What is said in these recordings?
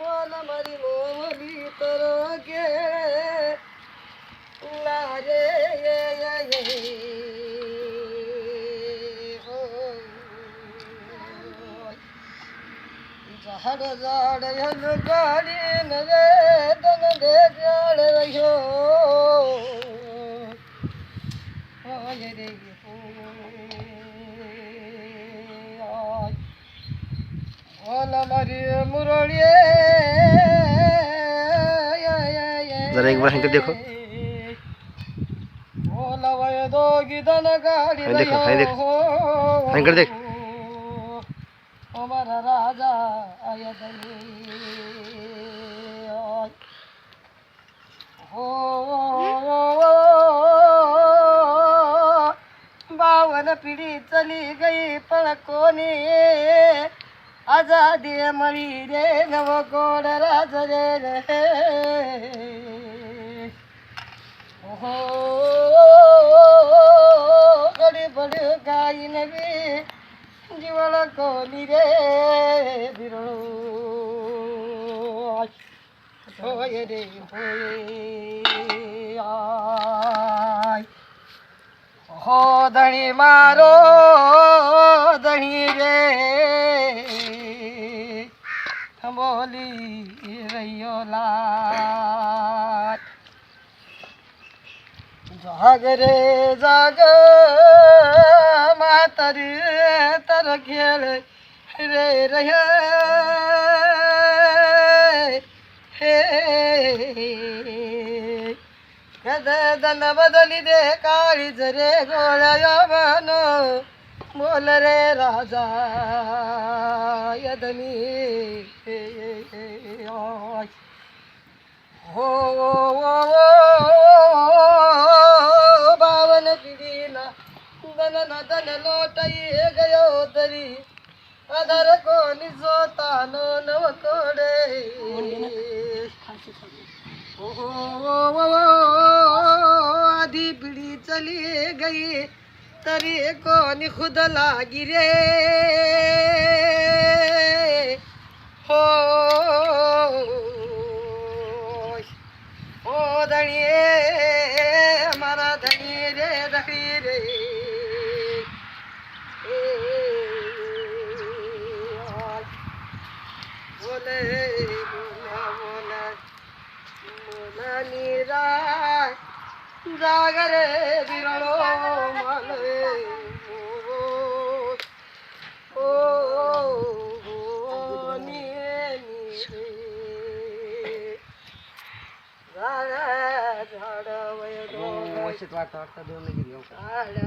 મારી મોમલી તરો કે લારે ઝાડ ઝાડ યલ ગાડી ન રે તન દે જાડ રહ્યો રે जरा एक बार अंकल देखो देखो देखो अंकल देख राजा बावन पिढी चली गई पण कोणी આઝાદી મળી રે, નવો કોડ રાજ રે રે. ઓહો ઘડી ભડી ગાઈ નવી જીવન કોની રે બિરો હોય રે હોય ઓહો, ધણી મારો, ધણી રે. બોલી રહ્યો લાટ જાગ રે જાગ, માતર તર ખેલ રે રહ્યા હે કદન બદલી દે કાળી જરે ગોળયો બનો बोल रे राजा यदनी हो, हो, हो, हो बावन पिढीला दन नदन लोटई गयो तरी. अदर कोणी जोतानो नव कोडे. हो आधी पिढी चली गई. তরি কোন খুদ লাগি রে। হো, ও দাঁড়িয়ে, মারা দাঁড়িয়ে রে দাঁড়িয়ে রে। বলে মোনা মোনা মোনা নিরা jagare viralo male o o o nie nie gara jhadavayo mo chitwa tarta dole giyo kala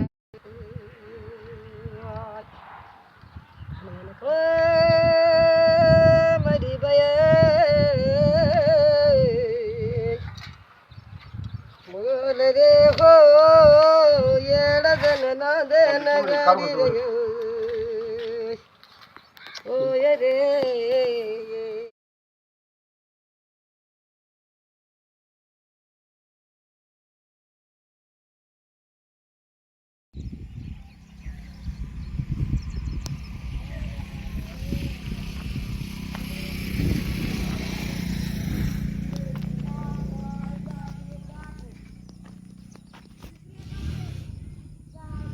ಓ ಎ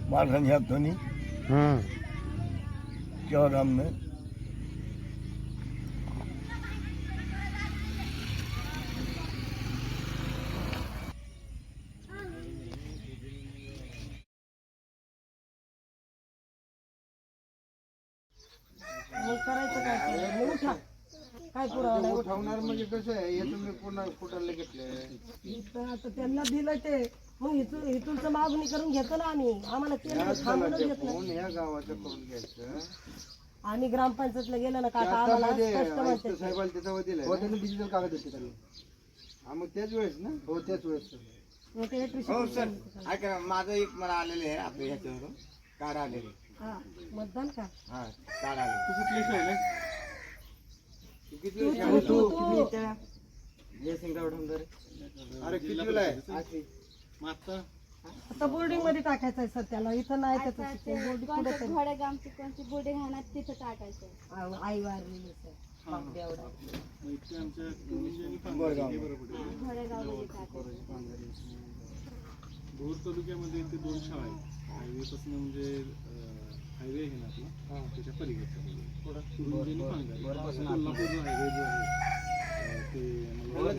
એડ જન ના દેન ગાડી રે ઓ काय पुरावा नाही उठवणार म्हणजे कसं आहे? हे तुम्ही पुन्हा कुठाला घेतले? इथं आता त्यांना दिलं ते. मग इथून इथूनच मागणी करून घेतो ना आम्ही. आम्हाला केलं तर थांबूनच घेत नाही. फोन ह्या गावाचं करून घ्यायचं. आम्ही ग्रामपंचायतला गेलो ना काका आम्हाला स्पष्ट म्हणते साहेबाला त्याच्यावर दिलंय हो त्यांनी डिजिटल कागद होते त्यांनी. हा मग त्याच वेळेस ना? हो त्याच वेळेस. मग ते electricity ऐका ना, माझं एक मला आलेलं आहे आपल्या ह्याच्यावरून. कार्ड आलेले हा मतदान का हा कार्ड आले तू आता? बोर्डिंगमध्ये टाकायचं आहे सध्याला. इथं नाही त्याचं बोर्डिंग कोणती राहणार तिथं टाकायचं आई वारली आहे. भोर तालुक्यामध्ये दोन शाळा आहेत. हायवेपासून म्हणजे हायवे आहे ना आपला? हां त्याच्या पलीकडचा थोडा पाणी आहे. ते मला